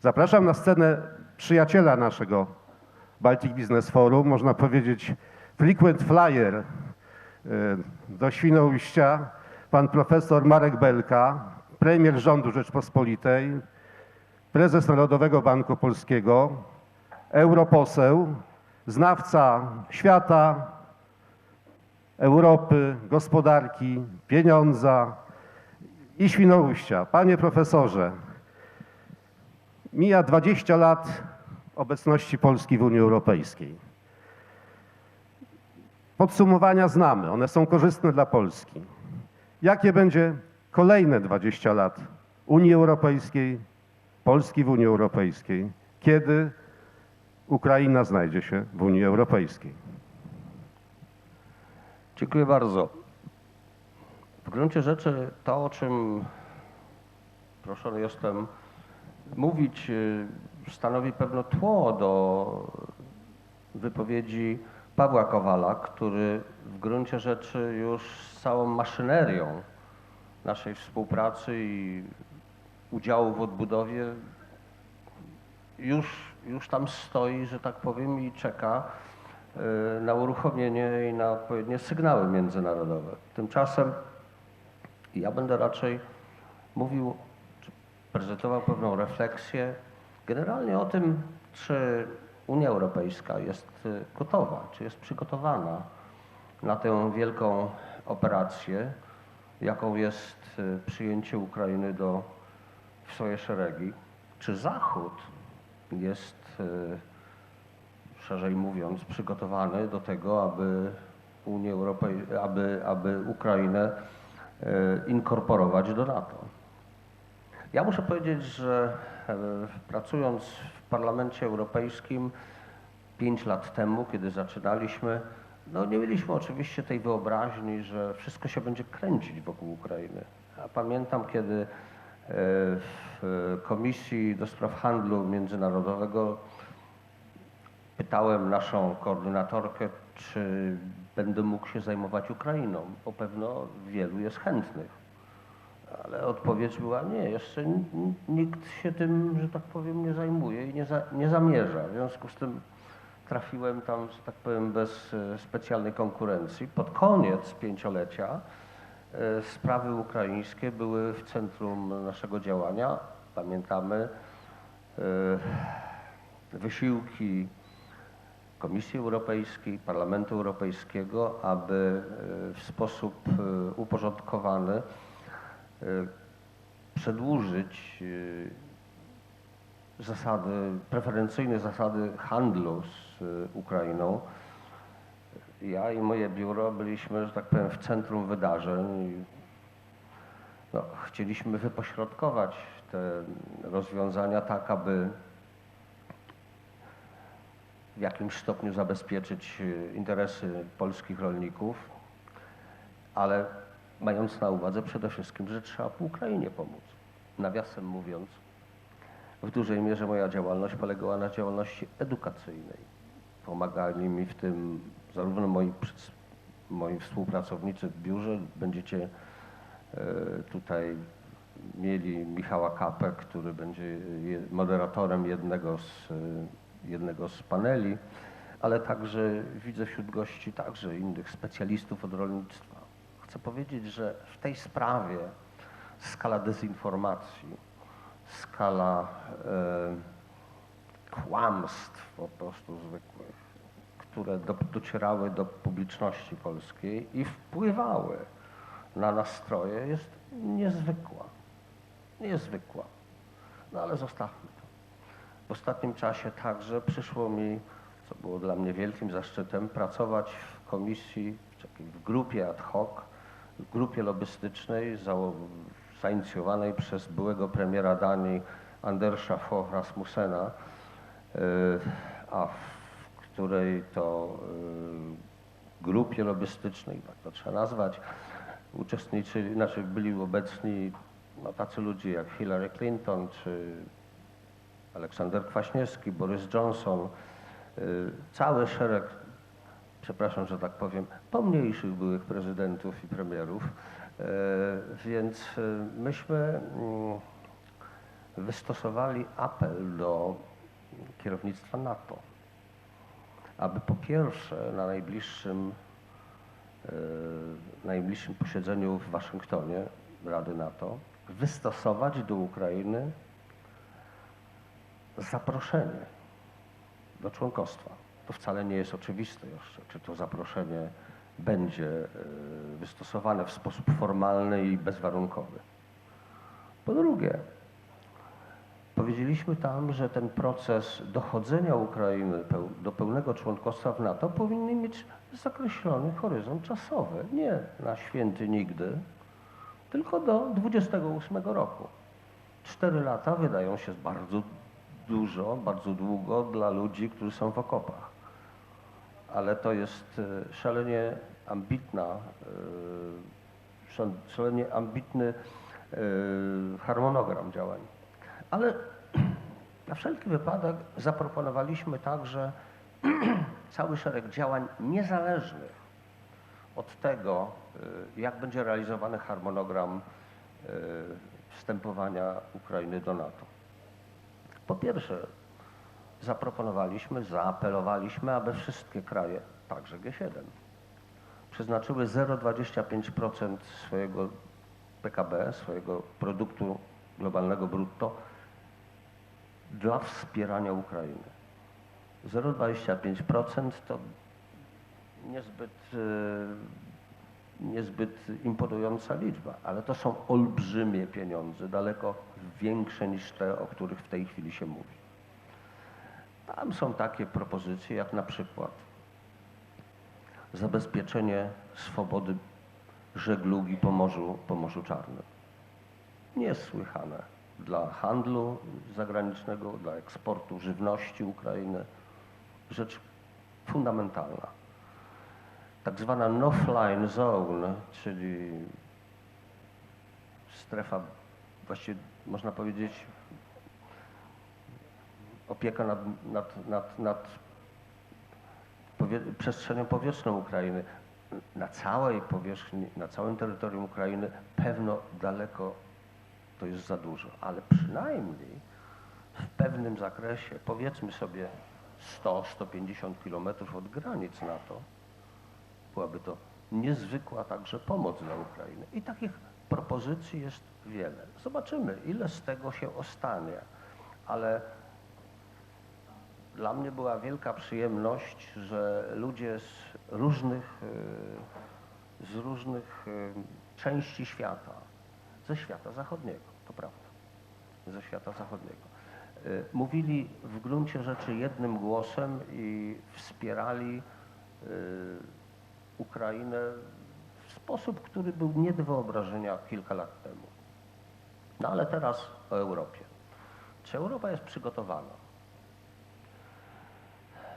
Zapraszam na scenę przyjaciela naszego Baltic Business Forum, można powiedzieć frequent flyer e, do Świnoujścia, pan profesor Marek Belka, premier rządu Rzeczpospolitej, prezes Narodowego Banku Polskiego, europoseł, znawca świata, Europy, gospodarki, pieniądza i Świnoujścia. Panie profesorze, mija 20 lat obecności Polski w Unii Europejskiej. Podsumowania znamy, one są korzystne dla Polski. Jakie będzie kolejne 20 lat Unii Europejskiej, Polski w Unii Europejskiej, kiedy Ukraina znajdzie się w Unii Europejskiej? Dziękuję bardzo. W gruncie rzeczy to, o czym proszony jestem mówić, y, stanowi pewne tło do wypowiedzi Pawła Kowala, który w gruncie rzeczy już z całą maszynerią naszej współpracy i udziału w odbudowie już, już tam stoi, że tak powiem, i czeka y, na uruchomienie i na odpowiednie sygnały międzynarodowe. Tymczasem ja będę raczej mówił, prezentował pewną refleksję generalnie o tym, czy Unia Europejska jest y, gotowa, czy jest przygotowana na tę wielką operację, jaką jest y, przyjęcie Ukrainy do, w swoje szeregi. Czy Zachód jest, y, szerzej mówiąc, przygotowany do tego, aby Unię Europej- aby, aby Ukrainę inkorporować do NATO? Ja muszę powiedzieć, że e, pracując w Parlamencie Europejskim pięć lat temu, kiedy zaczynaliśmy, no nie mieliśmy oczywiście tej wyobraźni, że wszystko się będzie kręcić wokół Ukrainy. Ja pamiętam, kiedy e, w Komisji do Spraw Handlu Międzynarodowego pytałem naszą koordynatorkę, czy będę mógł się zajmować Ukrainą, bo pewno wielu jest chętnych. Ale odpowiedź była nie, jeszcze nikt się tym, że tak powiem, nie zajmuje i nie, za, nie zamierza. W związku z tym trafiłem tam, że tak powiem, bez e, specjalnej konkurencji. Pod koniec pięciolecia e, sprawy ukraińskie były w centrum naszego działania. Pamiętamy e, wysiłki Komisji Europejskiej, Parlamentu Europejskiego, aby w sposób uporządkowany przedłużyć e, zasady, preferencyjne zasady handlu z e, Ukrainą. Ja i moje biuro byliśmy, że tak powiem, w centrum wydarzeń. No, chcieliśmy wypośrodkować te rozwiązania tak, aby w jakimś stopniu zabezpieczyć e, interesy polskich rolników, ale mając na uwadze przede wszystkim, że trzeba po Ukrainie pomóc. Nawiasem mówiąc, w dużej mierze moja działalność polegała na działalności edukacyjnej. Pomagali mi w tym zarówno moi, moi współpracownicy w biurze, będziecie e, tutaj mieli Michała Kapę, który będzie moderatorem jednego z, e, jednego z paneli, ale także widzę wśród gości także innych specjalistów od rolnictwa. Chcę powiedzieć, że w tej sprawie skala dezinformacji, skala e, kłamstw po prostu zwykłych, które do, docierały do publiczności polskiej i wpływały na nastroje jest niezwykła. Niezwykła. No ale zostawmy to. W ostatnim czasie także przyszło mi, co było dla mnie wielkim zaszczytem, pracować w komisji, w grupie ad hoc, grupie lobbystycznej zainicjowanej przez byłego premiera Danii Andersa Fogh Rasmussena, y, a w której to y, grupie lobbystycznej, tak to trzeba nazwać, uczestniczyli, znaczy byli obecni no, tacy ludzie jak Hillary Clinton czy Aleksander Kwaśniewski, Boris Johnson, y, cały szereg, przepraszam, że tak powiem, pomniejszych byłych prezydentów i premierów. E, Więc y, myśmy mm, wystosowali apel do kierownictwa NATO, aby po pierwsze na najbliższym, e, najbliższym posiedzeniu w Waszyngtonie Rady NATO wystosować do Ukrainy zaproszenie do członkostwa. To wcale nie jest oczywiste jeszcze, czy to zaproszenie będzie e, wystosowane w sposób formalny i bezwarunkowy. Po drugie, powiedzieliśmy tam, że ten proces dochodzenia Ukrainy do pełnego członkostwa w NATO powinien mieć zakreślony horyzont czasowy. Nie na święty nigdy, tylko do 28 roku. Cztery lata wydają się bardzo dużo, bardzo długo dla ludzi, którzy są w okopach. Ale to jest e, szalenie ambitna, e, szal- szalenie ambitny e, harmonogram działań. Ale na wszelki wypadek zaproponowaliśmy także cały szereg działań niezależnych od tego, jak będzie realizowany harmonogram wstępowania Ukrainy do NATO. Po pierwsze, zaproponowaliśmy, zaapelowaliśmy, aby wszystkie kraje, także G7, przeznaczyły 0,25% swojego PKB, swojego produktu globalnego brutto dla wspierania Ukrainy. 0,25% to niezbyt, e, niezbyt imponująca liczba, ale to są olbrzymie pieniądze, daleko większe niż te, o których w tej chwili się mówi. Tam są takie propozycje, jak na przykład zabezpieczenie swobody żeglugi po Morzu, po Morzu Czarnym. Niesłychane dla handlu zagranicznego, dla eksportu żywności Ukrainy. Rzecz fundamentalna tak zwana no-fly zone, czyli strefa, właściwie można powiedzieć, opieka nad, nad, nad, nad powie, przestrzenią powietrzną Ukrainy. Na całej powierzchni, na całym terytorium Ukrainy pewno daleko to jest za dużo, ale przynajmniej w pewnym zakresie, powiedzmy sobie 100-150 kilometrów od granic NATO, byłaby to niezwykła także pomoc dla Ukrainy. I takich propozycji jest wiele. Zobaczymy, ile z tego się ostanie, ale dla mnie była wielka przyjemność, że ludzie z różnych, y, z różnych y, części świata, ze świata zachodniego, to prawda, ze świata zachodniego, y, mówili w gruncie rzeczy jednym głosem i wspierali Ukrainę w sposób, który był nie do wyobrażenia kilka lat temu. No ale teraz o Europie. Czy Europa jest przygotowana?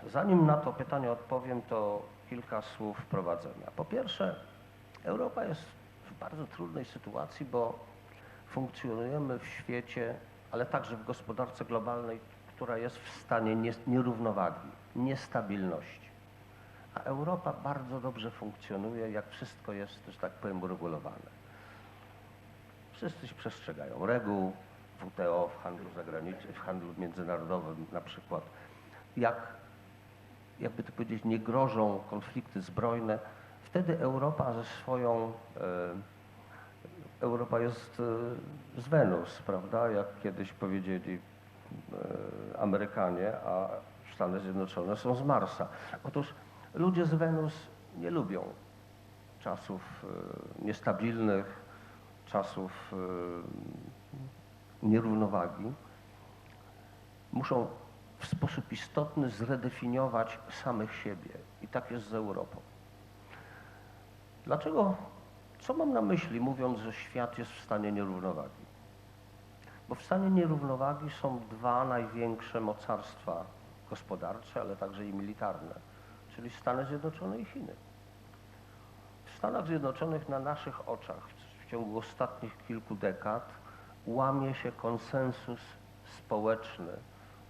Zanim na to pytanie odpowiem, to kilka słów wprowadzenia. Po pierwsze, Europa jest w bardzo trudnej sytuacji, bo funkcjonujemy w świecie, ale także w gospodarce globalnej, która jest w stanie nierównowagi, niestabilności. A Europa bardzo dobrze funkcjonuje, jak wszystko jest, że tak powiem, uregulowane. Wszyscy się przestrzegają reguł WTO w handlu zagranicznym, w handlu międzynarodowym na przykład. Jak, jakby to powiedzieć, nie grożą konflikty zbrojne, wtedy Europa ze swoją, e, Europa jest e, z Wenus, prawda, jak kiedyś powiedzieli e, Amerykanie, a Stany Zjednoczone są z Marsa. Otóż ludzie z Wenus nie lubią czasów niestabilnych, czasów nierównowagi. Muszą w sposób istotny zredefiniować samych siebie. I tak jest z Europą. Dlaczego? Co mam na myśli, mówiąc, że świat jest w stanie nierównowagi? Bo w stanie nierównowagi są dwa największe mocarstwa gospodarcze, ale także i militarne, czyli Stany Zjednoczone i Chiny. W Stanach Zjednoczonych na naszych oczach w ciągu ostatnich kilku dekad łamie się konsensus społeczny,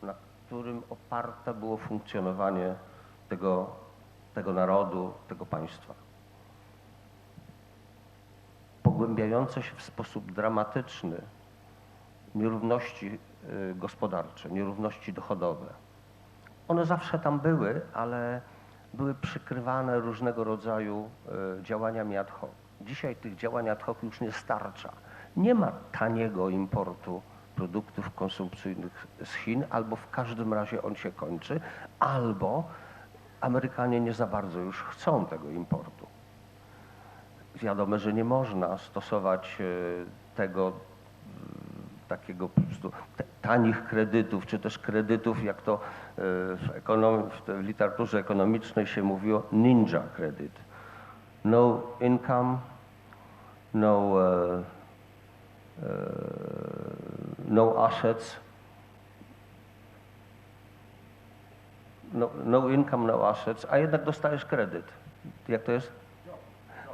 na którym oparte było funkcjonowanie tego, tego narodu, tego państwa. Pogłębiające się w sposób dramatyczny nierówności y, gospodarcze, nierówności dochodowe. One zawsze tam były, ale były przykrywane różnego rodzaju y, działaniami ad hoc. Dzisiaj tych działań ad hoc już nie starcza. Nie ma taniego importu produktów konsumpcyjnych z Chin, albo w każdym razie on się kończy, albo Amerykanie nie za bardzo już chcą tego importu. Wiadomo, że nie można stosować e, tego mm, takiego po prostu tanich kredytów, czy też kredytów, jak to e, w, w literaturze ekonomicznej się mówiło, ninja kredyt. No income, no, e, e, no assets, no, no income, no assets, a jednak dostajesz kredyt. Jak to jest?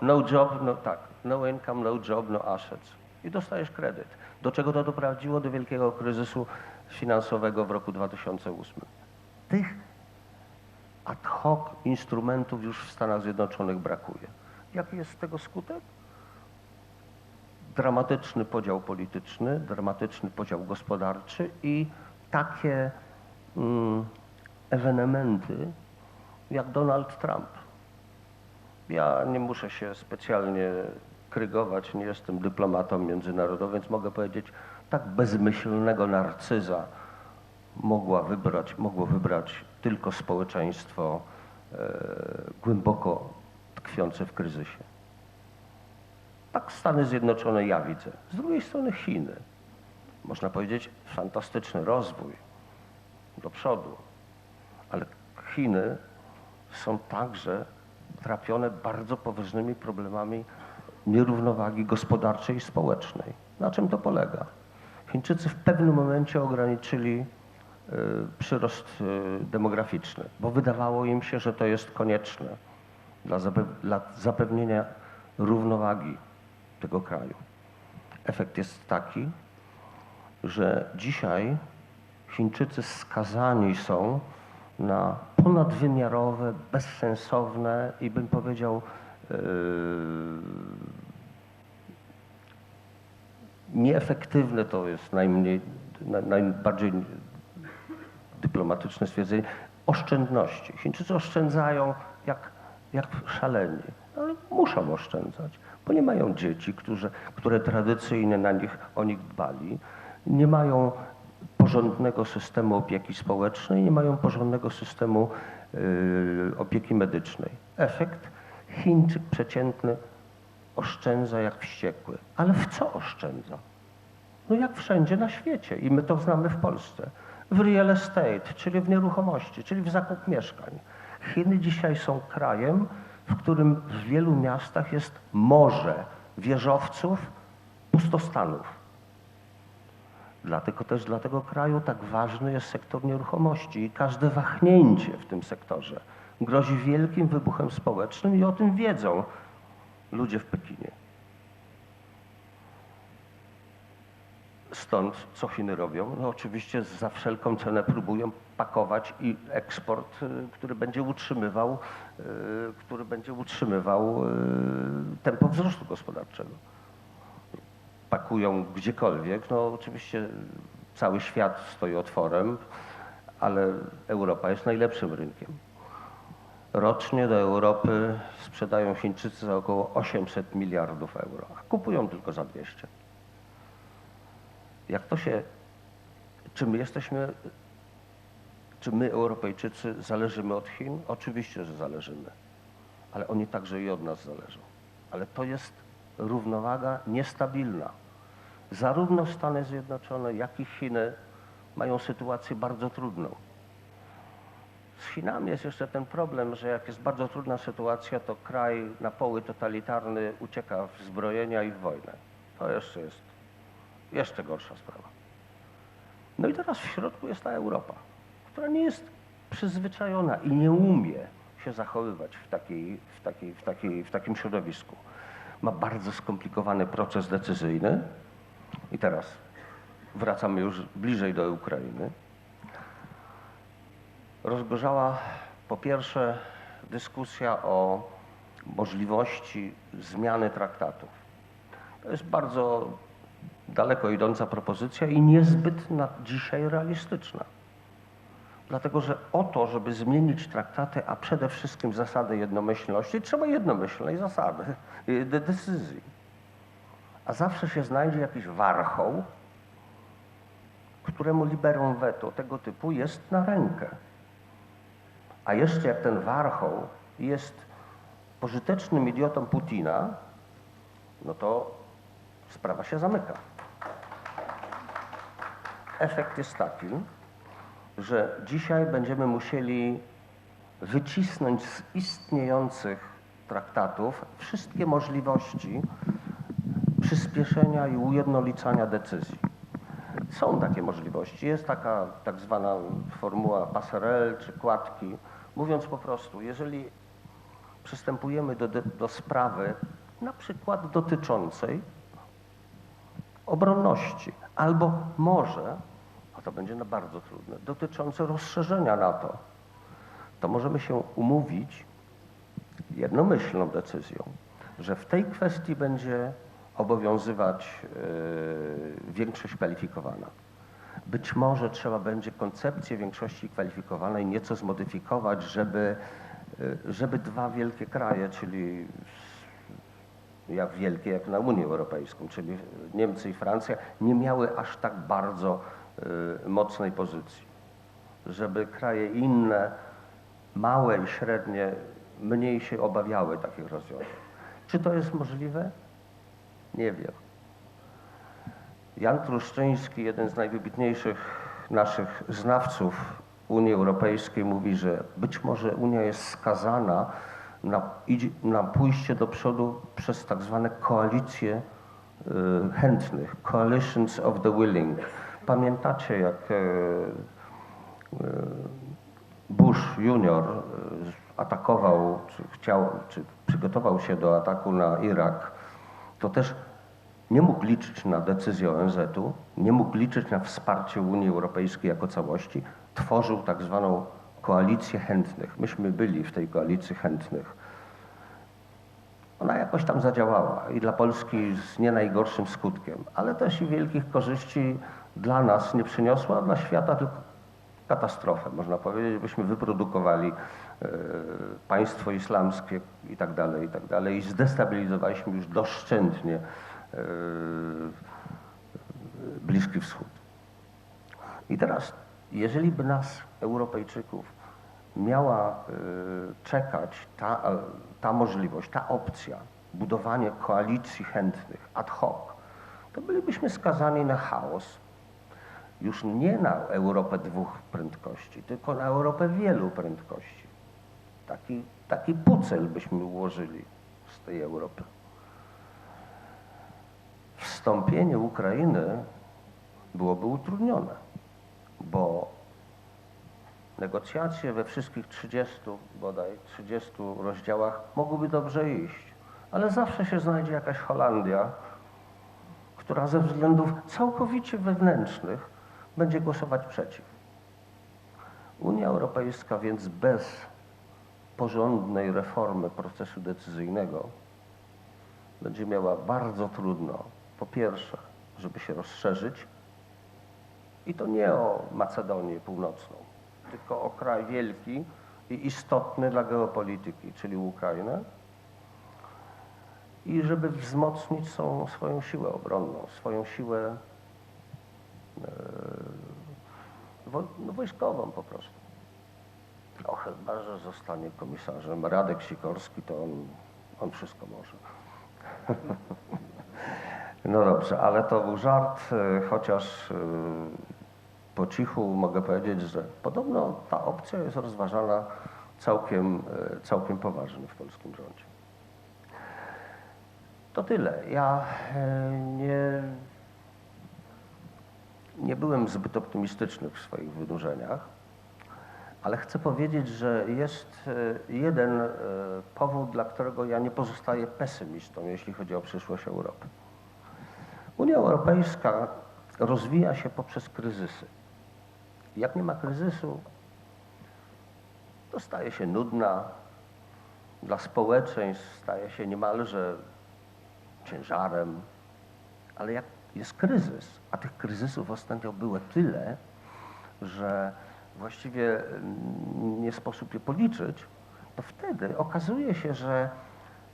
No job, no tak. No income, no job, no assets. I dostajesz kredyt. Do czego to doprowadziło? Do wielkiego kryzysu finansowego w roku 2008. Tych ad hoc instrumentów już w Stanach Zjednoczonych brakuje. Jaki jest tego skutek? Dramatyczny podział polityczny, dramatyczny podział gospodarczy i takie mm, ewenementy jak Donald Trump. Ja nie muszę się specjalnie krygować, nie jestem dyplomatą międzynarodowym, więc mogę powiedzieć, tak bezmyślnego narcyza mogła wybrać, mogło wybrać tylko społeczeństwo e, głęboko tkwiące w kryzysie. Tak Stany Zjednoczone ja widzę. Z drugiej strony Chiny. Można powiedzieć fantastyczny rozwój do przodu. Ale Chiny są także trapione bardzo poważnymi problemami nierównowagi gospodarczej i społecznej. Na czym to polega? Chińczycy w pewnym momencie ograniczyli y, przyrost y, demograficzny, bo wydawało im się, że to jest konieczne dla zapewnienia równowagi tego kraju. Efekt jest taki, że dzisiaj Chińczycy skazani są na ponadwymiarowe, bezsensowne i bym powiedział yy, nieefektywne to jest najmniej, na- najbardziej dyplomatyczne stwierdzenie, oszczędności. Chińczycy oszczędzają jak, jak szaleni, ale muszą oszczędzać, bo nie mają dzieci, którzy, które tradycyjnie na nich, o nich dbali, nie mają porządnego systemu opieki społecznej, nie mają porządnego systemu y, opieki medycznej. Efekt? Chińczyk przeciętny oszczędza jak wściekły. Ale w co oszczędza? No jak wszędzie na świecie i my to znamy w Polsce. W real estate, czyli w nieruchomości, czyli w zakup mieszkań. Chiny dzisiaj są krajem, w którym w wielu miastach jest morze wieżowców, pustostanów. Dlatego też dla tego kraju tak ważny jest sektor nieruchomości i każde wahnięcie w tym sektorze grozi wielkim wybuchem społecznym i o tym wiedzą ludzie w Pekinie. Stąd co Chiny robią? No oczywiście za wszelką cenę próbują pakować i eksport, y, który będzie utrzymywał, y, który będzie utrzymywał y, tempo wzrostu gospodarczego. Pakują gdziekolwiek. No oczywiście cały świat stoi otworem, ale Europa jest najlepszym rynkiem. Rocznie do Europy sprzedają Chińczycy za około 800 miliardów euro, a kupują tylko za 200. Jak to się, czy my jesteśmy, czy my Europejczycy zależymy od Chin? Oczywiście, że zależymy, ale oni także i od nas zależą. Ale to jest równowaga niestabilna. Zarówno Stany Zjednoczone, jak i Chiny mają sytuację bardzo trudną. Z Chinami jest jeszcze ten problem, że jak jest bardzo trudna sytuacja, to kraj na poły totalitarny ucieka w zbrojenia i w wojnę. To jeszcze jest jeszcze gorsza sprawa. No i teraz w środku jest ta Europa, która nie jest przyzwyczajona i nie umie się zachowywać w, takiej, w, takiej, w, takiej, w takim środowisku. Ma bardzo skomplikowany proces decyzyjny. I teraz wracamy już bliżej do Ukrainy rozgorzała po pierwsze dyskusja o możliwości zmiany traktatów. To jest bardzo daleko idąca propozycja i niezbyt na dzisiaj realistyczna. Dlatego, że o to, żeby zmienić traktaty, a przede wszystkim zasady jednomyślności, trzeba jednomyślnej zasady, y, de- decyzji. A zawsze się znajdzie jakiś warchoł, któremu liberum veto tego typu jest na rękę. A jeszcze jak ten warchoł jest pożytecznym idiotą Putina, no to sprawa się zamyka. Efekt jest taki, że dzisiaj będziemy musieli wycisnąć z istniejących traktatów wszystkie możliwości przyspieszenia i ujednolicania decyzji. Są takie możliwości. Jest taka tak zwana formuła passerelle czy kładki. Mówiąc po prostu, jeżeli przystępujemy do, do sprawy na przykład dotyczącej obronności, albo może, a to będzie bardzo trudne, dotyczące rozszerzenia NATO, to możemy się umówić jednomyślną decyzją, że w tej kwestii będzie obowiązywać yy, większość kwalifikowana. Być może trzeba będzie koncepcję większości kwalifikowanej nieco zmodyfikować, żeby, yy, żeby dwa wielkie kraje, czyli jak wielkie jak na Unię Europejską, czyli Niemcy i Francja, nie miały aż tak bardzo y, mocnej pozycji. Żeby kraje inne, małe i średnie, mniej się obawiały takich rozwiązań. Czy to jest możliwe? Nie wiem. Jan Truszczyński, jeden z najwybitniejszych naszych znawców Unii Europejskiej, mówi, że być może Unia jest skazana na, na pójście do przodu przez tak zwane koalicje y, chętnych, coalitions of the willing. Pamiętacie, jak e, e, Bush junior e, atakował, czy chciał, czy przygotował się do ataku na Irak, to też nie mógł liczyć na decyzję ONZ-u, nie mógł liczyć na wsparcie Unii Europejskiej jako całości. Tworzył tak zwaną koalicję chętnych. Myśmy byli w tej koalicji chętnych. Ona jakoś tam zadziałała i dla Polski z nie najgorszym skutkiem, ale też i wielkich korzyści dla nas nie przyniosła, dla świata tylko katastrofę. Można powiedzieć, byśmy wyprodukowali e, państwo islamskie i tak dalej, i tak dalej i zdestabilizowaliśmy już doszczętnie e, Bliski Wschód. I teraz, jeżeli by nas, Europejczyków, miała y, czekać ta, ta możliwość, ta opcja, budowanie koalicji chętnych ad hoc, to bylibyśmy skazani na chaos. Już nie na Europę dwóch prędkości, tylko na Europę wielu prędkości. Taki, taki pucel byśmy ułożyli z tej Europy. Wstąpienie Ukrainy byłoby utrudnione, bo negocjacje we wszystkich 30, bodaj 30 rozdziałach mogłyby dobrze iść, ale zawsze się znajdzie jakaś Holandia, która ze względów całkowicie wewnętrznych będzie głosować przeciw. Unia Europejska więc bez porządnej reformy procesu decyzyjnego będzie miała bardzo trudno, po pierwsze, żeby się rozszerzyć, i to nie o Macedonię Północną, tylko o kraj wielki i istotny dla geopolityki, czyli Ukrainę. I żeby wzmocnić swoją, siłę obronną, swoją siłę e, no, wojskową po prostu. No chyba, że zostanie komisarzem Radek Sikorski, to on, on wszystko może. No dobrze, ale to był żart, e, chociaż e, po cichu mogę powiedzieć, że podobno ta opcja jest rozważana całkiem, e, całkiem poważnie w polskim rządzie. To tyle. Ja e, nie, nie byłem zbyt optymistyczny w swoich wynurzeniach, ale chcę powiedzieć, że jest e, jeden powód, dla którego ja nie pozostaję pesymistą, jeśli chodzi o przyszłość Europy. Unia Europejska rozwija się poprzez kryzysy. Jak nie ma kryzysu, to staje się nudna, dla społeczeństw staje się niemalże ciężarem, ale jak jest kryzys, a tych kryzysów ostatnio było tyle, że właściwie mm, nie sposób je policzyć, to wtedy okazuje się, że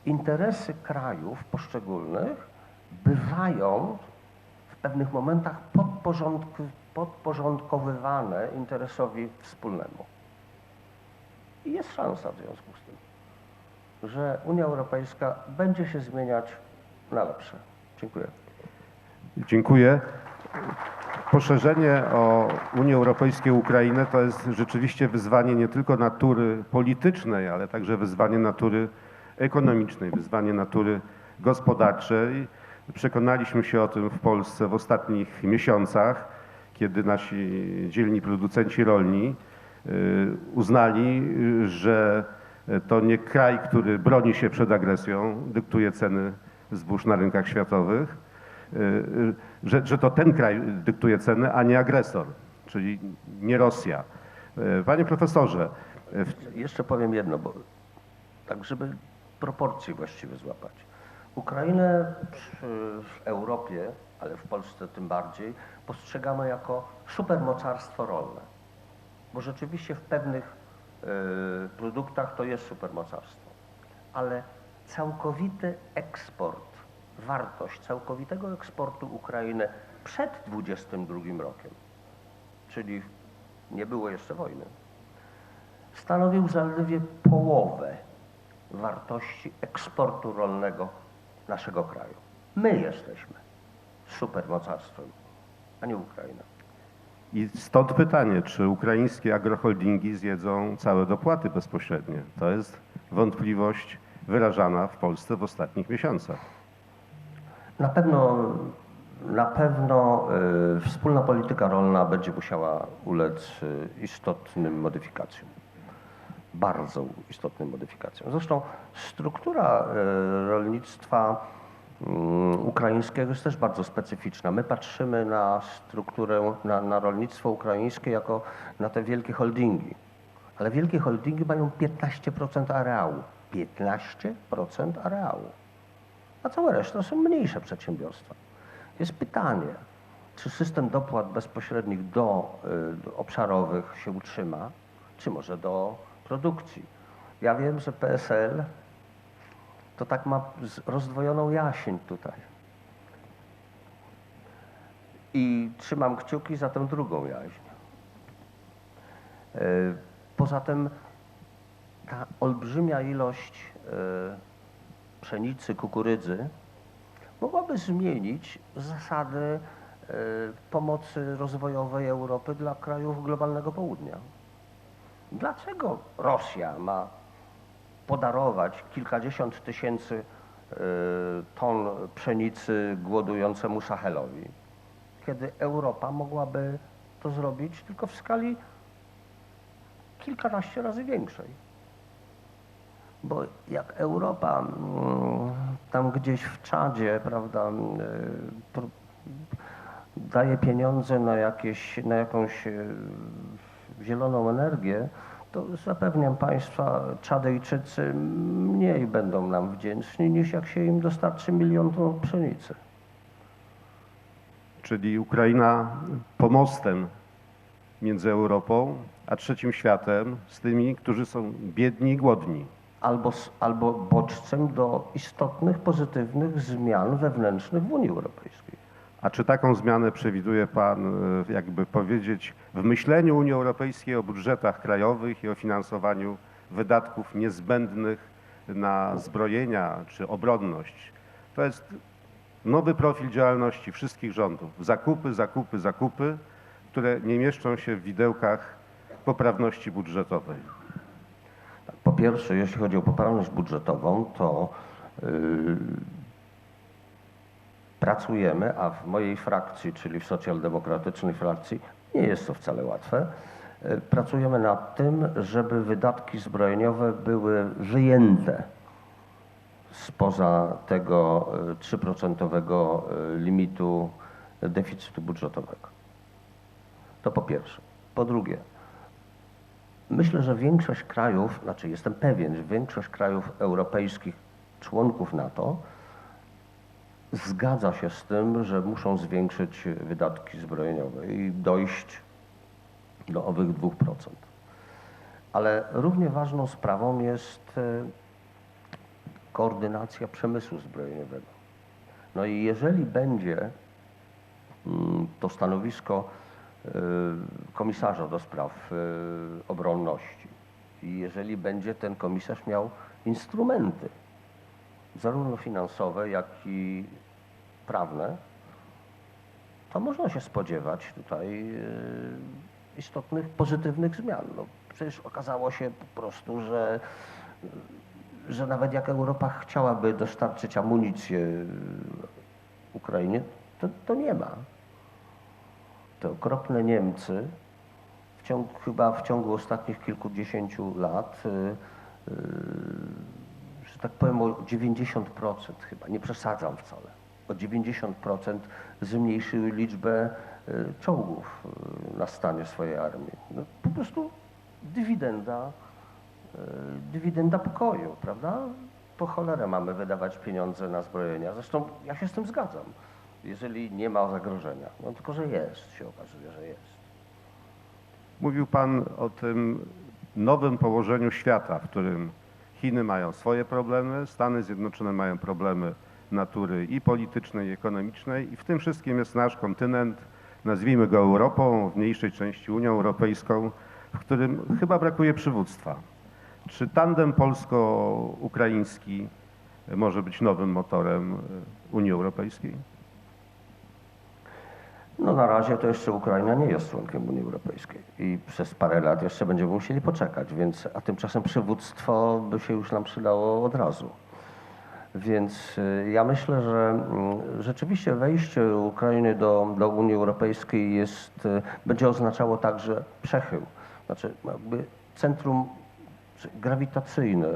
interesy krajów poszczególnych bywają w pewnych momentach podporządk- podporządkowywane interesowi wspólnemu. I jest szansa w związku z tym, że Unia Europejska będzie się zmieniać na lepsze. Dziękuję. Dziękuję. Poszerzenie o Unię Europejską Ukrainę to jest rzeczywiście wyzwanie nie tylko natury politycznej, ale także wyzwanie natury ekonomicznej, wyzwanie natury gospodarczej. Przekonaliśmy się o tym w Polsce w ostatnich miesiącach, kiedy nasi dzielni producenci rolni y, uznali, y, że to nie kraj, który broni się przed agresją, dyktuje ceny zbóż na rynkach światowych, y, że, że to ten kraj dyktuje ceny, a nie agresor, czyli nie Rosja. Panie profesorze, Jeszcze powiem jedno, bo tak, żeby proporcje właściwie złapać. Ukrainę w Europie, ale w Polsce tym bardziej, postrzegamy jako supermocarstwo rolne. Bo rzeczywiście w pewnych e, produktach to jest supermocarstwo. Ale całkowity eksport, wartość całkowitego eksportu Ukrainy przed 22 rokiem, czyli nie było jeszcze wojny, stanowił zaledwie połowę wartości eksportu rolnego naszego kraju. My jesteśmy supermocarstwem, a nie Ukraina. I stąd pytanie, czy ukraińskie agroholdingi zjedzą całe dopłaty bezpośrednie? To jest wątpliwość wyrażana w Polsce w ostatnich miesiącach. Na pewno, na pewno y, wspólna polityka rolna będzie musiała ulec y, istotnym modyfikacjom. Bardzo istotnym modyfikacjom. Zresztą struktura y, rolnictwa ukraińskiego jest też bardzo specyficzna. My patrzymy na strukturę, na, na rolnictwo ukraińskie jako na te wielkie holdingi. Ale wielkie holdingi mają 15% areału. 15% areału a cała reszta są mniejsze przedsiębiorstwa. Jest pytanie, czy system dopłat bezpośrednich do, y, do obszarowych się utrzyma, czy może do produkcji. Ja wiem, że PSL to tak ma rozdwojoną jasień tutaj. I trzymam kciuki za tę drugą jaźń. Y, Poza tym ta olbrzymia ilość y, pszenicy, kukurydzy mogłaby zmienić zasady y, pomocy rozwojowej Europy dla krajów globalnego południa. Dlaczego Rosja ma podarować kilkadziesiąt tysięcy y, ton pszenicy głodującemu Sahelowi, kiedy Europa mogłaby to zrobić tylko w skali kilkanaście razy większej? Bo jak Europa mm, tam gdzieś w Czadzie, prawda, mm, pro- daje pieniądze na, jakieś, na jakąś y, zieloną energię, to zapewniam Państwa, Czadejczycy mniej będą nam wdzięczni niż jak się im dostarczy milion ton pszenicy. Czyli Ukraina pomostem między Europą a trzecim światem z tymi, którzy są biedni i głodni. Albo, albo bodźcem do istotnych, pozytywnych zmian wewnętrznych w Unii Europejskiej. A czy taką zmianę przewiduje Pan, e, jakby powiedzieć, w myśleniu Unii Europejskiej o budżetach krajowych i o finansowaniu wydatków niezbędnych na zbrojenia czy obronność? To jest nowy profil działalności wszystkich rządów. Zakupy, zakupy, zakupy, które nie mieszczą się w widełkach poprawności budżetowej. Po pierwsze, jeśli chodzi o poprawność budżetową, to yy, pracujemy, a w mojej frakcji, czyli w socjaldemokratycznej frakcji, nie jest to wcale łatwe. Yy, Pracujemy nad tym, żeby wydatki zbrojeniowe były wyjęte spoza tego yy, 3% yy, limitu deficytu budżetowego. To po pierwsze. Po drugie, Myślę, że większość krajów, znaczy jestem pewien, że większość krajów europejskich, członków NATO, zgadza się z tym, że muszą zwiększyć wydatki zbrojeniowe i dojść do owych 2%. Ale równie ważną sprawą jest e, koordynacja przemysłu zbrojeniowego. No i jeżeli będzie mm, to stanowisko e, komisarza do spraw e, obronności i jeżeli będzie ten komisarz miał instrumenty, zarówno finansowe, jak i prawne, to można się spodziewać tutaj e, istotnych, pozytywnych zmian. No, przecież okazało się po prostu, że, że nawet jak Europa chciałaby dostarczyć amunicję Ukrainie, to, to nie ma. Te okropne Niemcy w ciągu, chyba w ciągu ostatnich kilkudziesięciu lat, y, y, że tak powiem o 90% chyba, nie przesadzam wcale, o 90% zmniejszyły liczbę y, czołgów y, na stanie swojej armii. No, po prostu dywidenda, y, dywidenda pokoju, prawda? Po cholerę mamy wydawać pieniądze na zbrojenia. Zresztą ja się z tym zgadzam, jeżeli nie ma zagrożenia. No tylko, że jest, się okazuje, że jest. Mówił Pan o tym nowym położeniu świata, w którym Chiny mają swoje problemy, Stany Zjednoczone mają problemy natury i politycznej, i ekonomicznej, i w tym wszystkim jest nasz kontynent, nazwijmy go Europą, w mniejszej części Unią Europejską, w którym chyba brakuje przywództwa. Czy tandem polsko-ukraiński może być nowym motorem Unii Europejskiej? No na razie to jeszcze Ukraina nie jest członkiem Unii Europejskiej i przez parę lat jeszcze będziemy musieli poczekać, więc, a tymczasem przywództwo by się już nam przydało od razu. Więc y, ja myślę, że mm, rzeczywiście wejście Ukrainy do, do Unii Europejskiej jest, y, będzie oznaczało także przechył. Znaczy jakby centrum grawitacyjne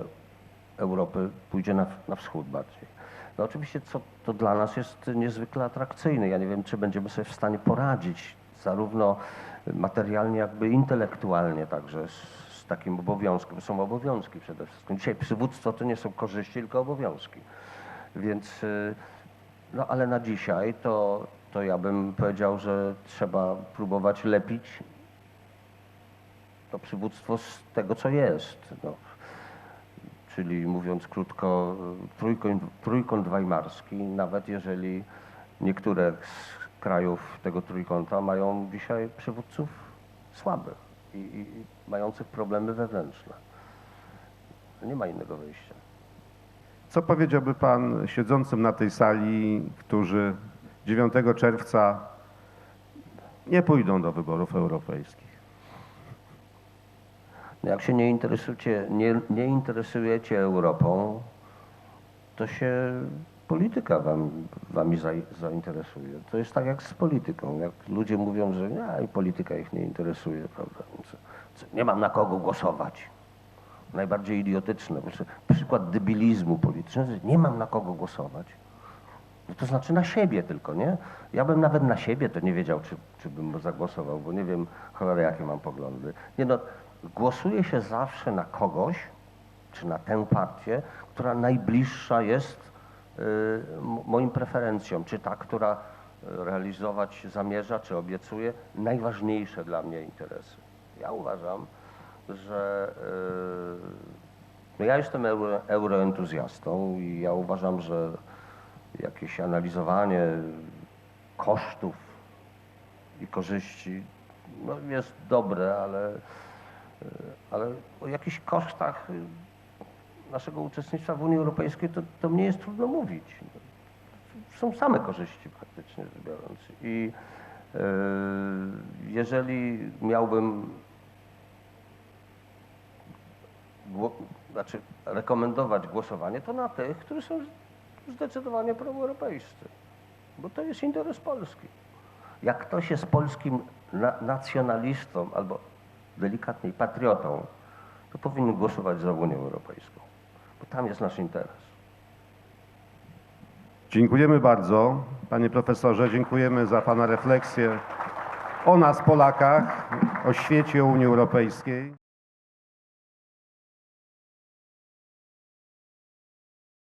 Europy pójdzie na, na wschód bardziej. No oczywiście co, to dla nas jest niezwykle atrakcyjne. Ja nie wiem, czy będziemy sobie w stanie poradzić zarówno materialnie, jakby intelektualnie także z, z takim obowiązkiem. Są obowiązki przede wszystkim. Dzisiaj przywództwo to nie są korzyści, tylko obowiązki. Więc, y, no ale na dzisiaj to, to ja bym powiedział, że trzeba próbować lepić to przywództwo z tego, co jest. No czyli mówiąc krótko, trójkąt, trójkąt weimarski, nawet jeżeli niektóre z krajów tego trójkąta mają dzisiaj przywódców słabych i, i, i mających problemy wewnętrzne. Nie ma innego wyjścia. Co powiedziałby Pan siedzącym na tej sali, którzy 9 czerwca nie pójdą do wyborów europejskich? Jak się nie interesujecie, nie, nie interesujecie Europą, to się polityka wam, wami za, zainteresuje. To jest tak jak z polityką. Jak ludzie mówią, że nie, polityka ich nie interesuje, prawda? Nie mam na kogo głosować. Najbardziej idiotyczne. Przykład debilizmu politycznego, że nie mam na kogo głosować. No to znaczy na siebie tylko, nie? Ja bym nawet na siebie to nie wiedział, czy, czy bym zagłosował, bo nie wiem, cholera, jakie mam poglądy. Nie no, głosuje się zawsze na kogoś, czy na tę partię, która najbliższa jest y, moim preferencjom, czy ta, która y, realizować zamierza, czy obiecuje najważniejsze dla mnie interesy. Ja uważam, że y, no ja jestem euro, euroentuzjastą i ja uważam, że jakieś analizowanie kosztów i korzyści no, jest dobre, ale, ale o jakichś kosztach y, naszego uczestnictwa w Unii Europejskiej to, to mnie jest trudno mówić. Są same korzyści praktycznie rzecz biorąc. I y, jeżeli miałbym znaczy rekomendować głosowanie, to na tych, którzy są zdecydowanie proeuropejscy. Bo to jest interes Polski. Jak ktoś jest polskim na, nacjonalistą albo delikatniej patriotą, to powinien głosować za Unią Europejską. Bo tam jest nasz interes. Dziękujemy bardzo, panie profesorze. Dziękujemy za pana refleksję o nas, Polakach, o świecie, Unii Europejskiej.